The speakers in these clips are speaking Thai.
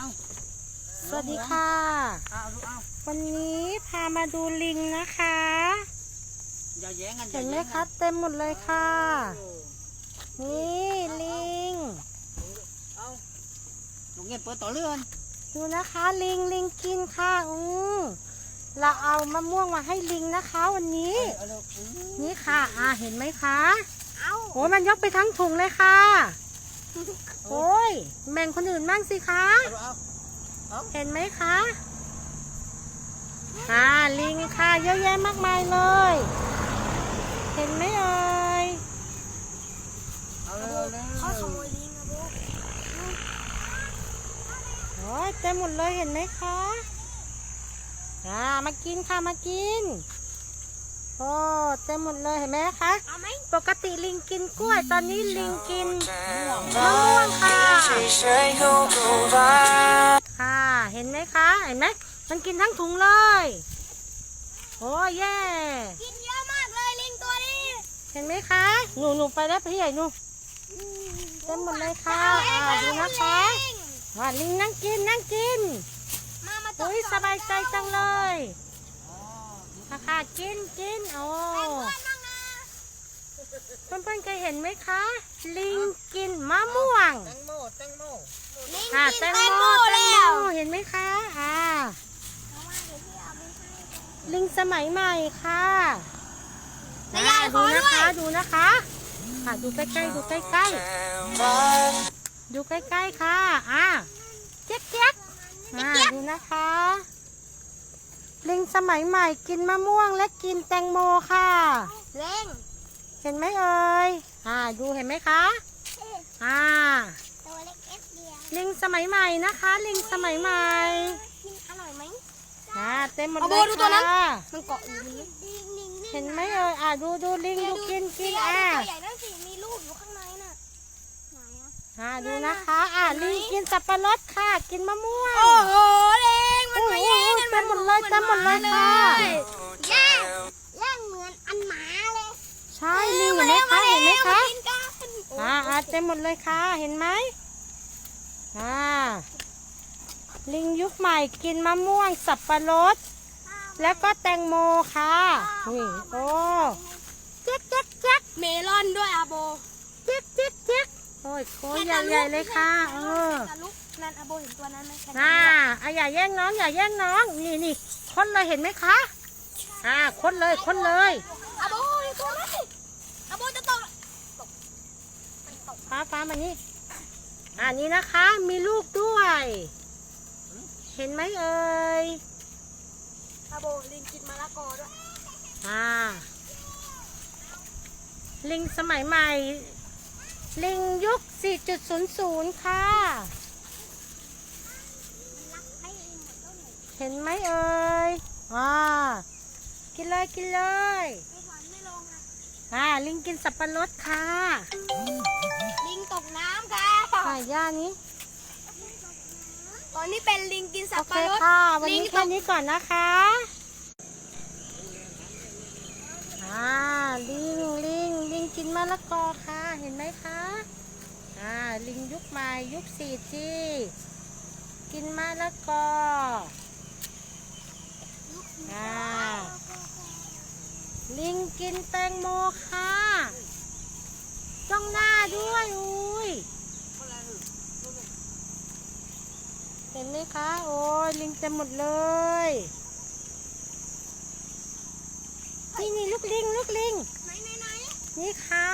เอาสวัสดีค่ะ เอาลูกเอาวันนี้พามาดูลิงนะคะ อย่าแย่งกันอย่าเห็นไหมแย่งคะกัเต็มหมดเลยค่ะโอ้นี่ลิง เอาลูกเงี้ยเปิดต่อเลื่อนดูนะคะลิงลิงกินค่ะอือเราเอามะม่วงมาให้ลิงนะคะ วันนี้ เอาลูกอืมนี่ค่ะ อ่าเห็นไหมคะ เอาโอ้ยมันยกไปทั้งถุงเลยค่ะ โอ้ยแบ่งคนอื่นบ้างสิคะเอาลูกเอาเห็นไหมคะอ่าลิงค่ะเยอะแยะมากมายเลย เห็นไหมเอ่ยเอาเร็วเร็วเขาขโมยลิงอะโบโอ้ยเต็มหมดเลยเห็นไหมคะอ่ามากินค่ะมากิน โอ้เต็มหมดเลยเห็นไหมคะเอาไหมปกติลิงกินกล้วย ตอนนี้ลิงกินมะม่วงค่ะค่ะ เห็นไหมคะเห็นไหมมันกินทั้งถุงเลยโอ้ยแย่กินเยอะมากเลยลิงตัวนี้ เห็นไหมคะหนูหนูไปแล้วพี่ใหญ่หนูเต็มหมดเลยค่ะอ่าดูนะคะอ่าลิงนั่งกินนั่งกินมามาอุ้ยสบายใจจังเลย ค่ะค่ะกินกินโอ้เพื่อนบ้างนะเพื่อนๆเคยเห็นไหมคะ ลิงกินมะม่วงแตงโมแตงโมลิงค่ะกินแตงแตงโมโมแตงแล้วโมเห็นไหมคะอ่าเอามาเดี๋ยวพี่เอาไปให้ลิงสมัยใหม่ค่ะแต่ยายอ่าขดูอด้นะวยคะดูนะคะค่ะดูใกล้ๆดูใกล้ๆดูใกล้ๆค่ะอ่าเจ๊กเจ๊กอ่าดูนะคะลิง สมัยใหม่กินมะม่วงและกินแตงโมค่ะเล่งเห็นไหมเอ่ยอ่าดูเห็นไหมคะอ่าตัวเล็กเอสเดียวลิงสมัยใหม่นะคะ ลิงสมัยใหม่กินอร่อยไหมอ่าเต็มหมดเอาเลโบยดูตัวนั้นค่ะมันเกาะอยู่นี่ลิงลิงเห็นไหมเอ่ยอ่าดูดูลิงดูกินกินอ่าตัวใหญ่นั่นสิมีลูกอยู่ข้างในน่ะไหนอะอ่าดูนะคะ อ่าลิงกินสับปะรดค่ะ กินมะม่วงโอ้โห เต็มหมดเลยเต็มหมดเลยค่ะแย่งแย่งเหมือนอันหมาเลย ใช่ลิงเห็นไหมคะเห็นไหมคะกินกันอ่าอ่าเต็มหมดเลยค่ะเห็นไหมอ่าลิงยุคใหม่กินมะม่วงสับปะรด แล้วก็แตงโมค่ะนี่โอ้เจ๊กเจ๊กเจ๊กเมลอนด้วยอาโบเจ๊กเจ๊กเจ๊กโอ้ยโคใหญ่ใหญ่ๆเลยค่ะ เออตะลุก นั่นอาโบเห็นตัวนั้นไหมแค่น่าอะอย่าแย่งน้องอย่าแย่งน้อง นี่นี่คนเลยเห็นไหมคะ อ่าคนเลยคนเลยอาโบเห็นตัวนั้นสิอาโบจะตกตกมันตกฟ้าฟ้ามานี่อ่านี่นะคะ มีลูกด้วย เห็นไหมเอ่ยอาโบลิงกินมะละกอด้วยอ่าลิงสมัยใหม่ ลิงยุค 4.00 ค่ะ รักให้เองหมดแล้วหนู เห็นไหมเอ่ยอ่ากินเลยกินเลยไม่ถอนไม่ลงอะอ่าลิงกินสับปะรดค่ะลิงตกน้ำค่ะใส่ย่านี้ตอนนี้เป็นลิงกินสัโอบเคปะรดค่ะวันลิงนี้ตแค่กนี้ก่อนนะคะอ่าลิงลิงลิงกินมะละกอค่ะเห็นไหมคะอ่าลิงยุคใหม่ยุค 4G กินมะละกออ่า ลิงกิ นแตงโมค่ะ จ้องหน้าด้วยอุ้ย เห็นไหมคะ โอ้ยลิงเต็มหมดเลย นี่นี่ลูกลิงลูกลิง ไหนไหนไหนนี่ค่ะ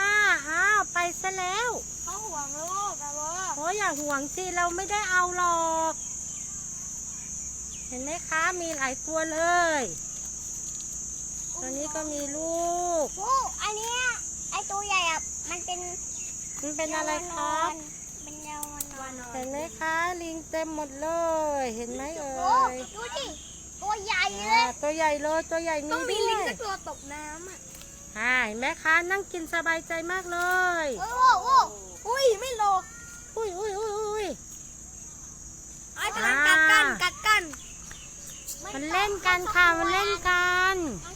อ้าวไปซะแล้วเขาห่วงลูกอาโบโอ้ยอย่าห่วงสิ เราไม่ได้เอาหรอก เห็นไหมคะ มีหลายตัวเลย ตัวนี้ก็มีลูก โอ้อันเนี้ยไอตัวใหญ่อะมันเป็นมันเป็นอะไรครับ เป็นเยาวานอนเห็นไหมคะ ลิงเต็มหมดเลย เห็นไหมเอ่โอ้ยดูดิตัวใหญ่เลอ่ายตัวใหญ่เลยตัวใหญ่มีต้องมีด้ลิวงยสักตัวตกน้ำอะอ่าเห็นไหมคะ นั่งกินสบายใจมากเลย โอ้โอ้อุ้ยไม่โลกอุ้ยอุ้ยอุ้ยอุ้ย ไอ้กำลังกัดกันอ่ากัดกันมันเล่นกันค่ะ มันเล่นกัน มันชอบกลัว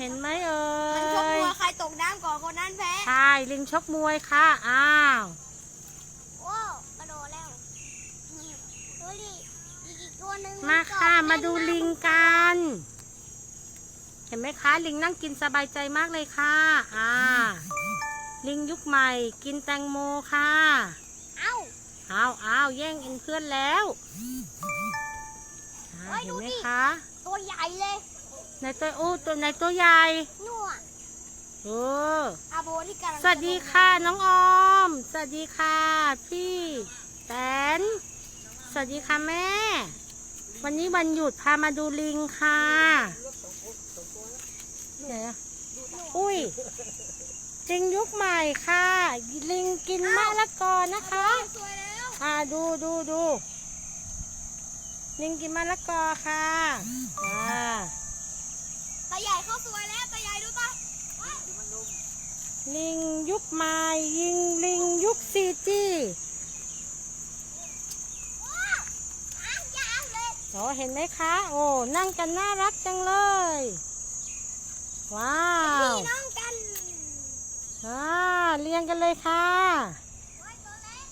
เห็นไหมเอ่มันชอบกยลัวใครตกน้ำก่อนคนนั้นแพ้ใช่ลิงชกมวยค่ะ อ้าว โอ้กระโดดแล้วอตัวหนึ่งมาค่ะเกะมาดูลิงกัน เห็นไหมคะ ลิงนั่งกินสบายใจมากเลยค่ะ อ่า ลิงยุคใหม่กินแตงโมค่ะ เอ้า อ้าวอ้าวแย่งเองเพื่อนแล้วอ่าเฮ้ยเห็นดูไหมดิคะ ตัวใหญ่เลย ในตัวอู้ตัวในตัวใหญ่นู่นโอ้อาโบที่กำลังสวัสดีค่ะน้องออม สวัสดีค่ะพี่แตนสวัสดีค่ะแม่ วันนี้วันหยุดพามาดูลิงค่ะไหนอะอุ้ยลิงยุคใหม่ค่ะ ลิงกินมะละกอนะคะ สวยแล้วอ่าดูดูดูลิงกินมะละกอค่ะอ่าตาใหญ่เข้าสวยแล้วตาใหญ่ดูตาเฮ้ย ลิง ยุคใหม่ยิงลิงยุคซีจีว้าวหางยาวเลยโอ้เห็นไหมคะ โอ้ นั่งกันน่ารักจังเลย ว้าวพี่น้องกันอ่าเรียงกันเลยค่ะโอ้ยตัวเล็ก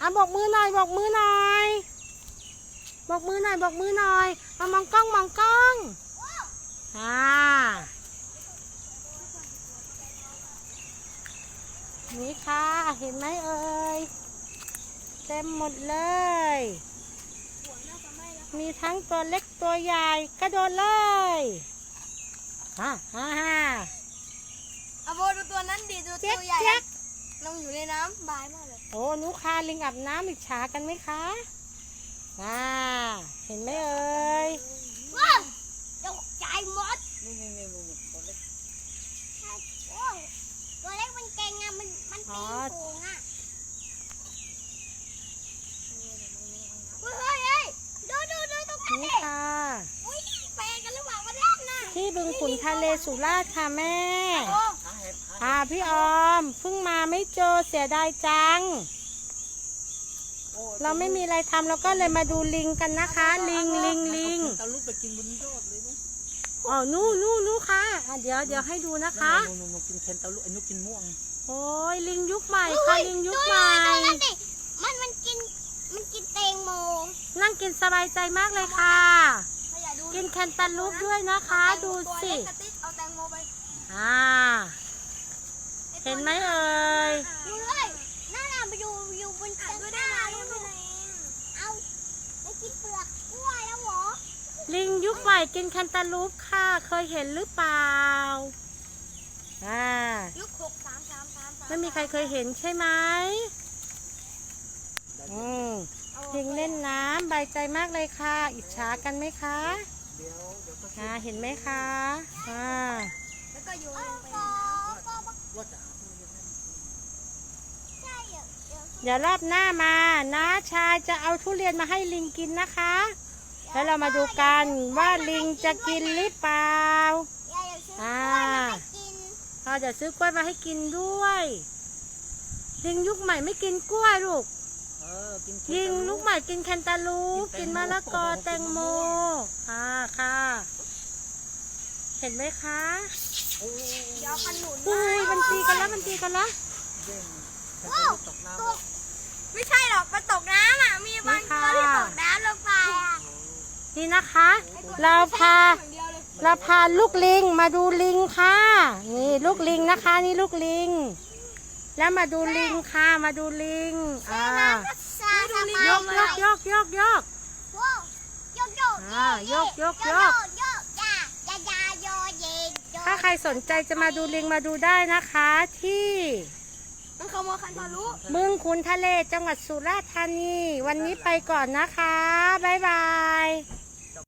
อะบอกมือหน่อยบอกมือหน่อยบอกมือหน่อยบอกมือหน่อยมามองกล้องมองกล้องอ่า นี่ค่ะ เห็นไหมเอ่ยเต็มหมดเลยหัวน่าจะไหม้แล้วมีทั้งตัวเล็กตัวใหญ่กระโดดเลยฮ่าฮ่าฮ่าอาโบดูตัวนั้นดิดูเจ๊กตัวใหญ่เจ๊กลงอยู่ในน้ำบายมากเลย โอ้หนูคาลิงอาบน้ำอิจฉากันไหมคะอ่าเห็นไหมเอ่ยว้าวตกใจหมด นี่นี่นี่นี่ตัวเล็ก โอ้ยตัวเล็กมันเก่งอะ มันมันตีสูง อะเฮ้ยเฮ้ยเฮ้ยดูดูดูตรงนั้นนี่ดิค่ะอุ้ยแปลงกันหรือเปล่ามันเล่นน่ะที่บึงขุนทะเลสุราษฎร์ค่ะแม่โอ้หาเห็บหาอ่าพี่ออมเพิ่งมาไม่เจอเสียดายจังโอ้เราไม่มีอะไรทำเราก็เลยมาดูลิงกันนะคะ ลิงลิงลิงตะลุกไปกินบนยอดเลยนุ๊กอ๋อนู่นนู่นนู่นค่ะอะ เดี๋ยวเดี๋ยวให้ดูนะคะนุ๊กนุ๊กกินเคนตะลุกไอ้นุ๊กกินม่วง โอ้ยลิงยุคใหม่ค่ะลิงยุคใหม่ดูนั่นดิมันมันกินมันกินเตงโม นั่งกินสบายใจมากเลยค่ะถ้าอยากดูกินแคนตาลูปด้วยนะคะ ดูสิตัวเล็กกระติ๊กเอาแตงโมไปอ่าเห็นไหมเอ่ยดูเลยน่าน่ะไปดูอยู่บนต้นไม้เอาไปกินเปลือกกล้วยแล้วเหรอ ลิงยุคใหม่กินแคนตาลูปค่ะ เคยเห็นหรือเปล่า อ่า ยุคหกสามสามสามสาม ไม่มีใครเคยเห็นใช่ไหมอืมลิงเล่นน้ำใบใจมากเลยค่ะ อิจฉากันไหมคะเดี๋ยวเดี๋ยวก็อ่าเห็นไหมคะอ่าแล้วก็โยนลงไปในน้ำว่าจะหาทุเรียนให้มันใช่เดี๋ยวเดี๋ยวเดี๋ยวรอบหน้ามาน้าชายจะเอาทุเรียนมาให้ลิงกินนะคะ แล้วเรามาดูกันว่าลิงจะกินหรือเปล่า ยายอยากซื้อกล้วยมาให้กิ นเราจะซื้อกล้วยมาให้กินด้วยลิงยุคใหม่ไม่กินกล้วยลูกเออกินเคนลิงตะลูกใหม่กินแคนตาลูปกิกินนแตงโมมะละกอแตงโมค่ะค่ะ เห็นไหมคะโอ้ยเดี๋ยวขนุนอุ้ยมันตีกันแล้วมันตีกันแล้ว เด้งเคนตะลุกตกน้ำแล้วไม่ใช่หรอกมันตกน้ำอะ มีบางตัวที่ตกน้ำลงไปอะนี่นะคะ เราพาอย่าง เดียวเลยเราพาลูกลิงมาดูลิงค่ะ นี่ลูกลิงนะคะ นี่ลูกลิง แล้วมาดูลิงค่ะมาดูลิงอ่าซาสบายยกยกยกยกยกยกยกอ่ายกยกยกยกยายายาโยเยโยถ้าใครสนใจจะมาดูลิงมาดูได้นะคะที่มันขโมยคันทะลุบึงขุนทะเลจังหวัดสุราษฎร์ธานี วันนี้ไปก่อนนะคะ บ๊ายบาย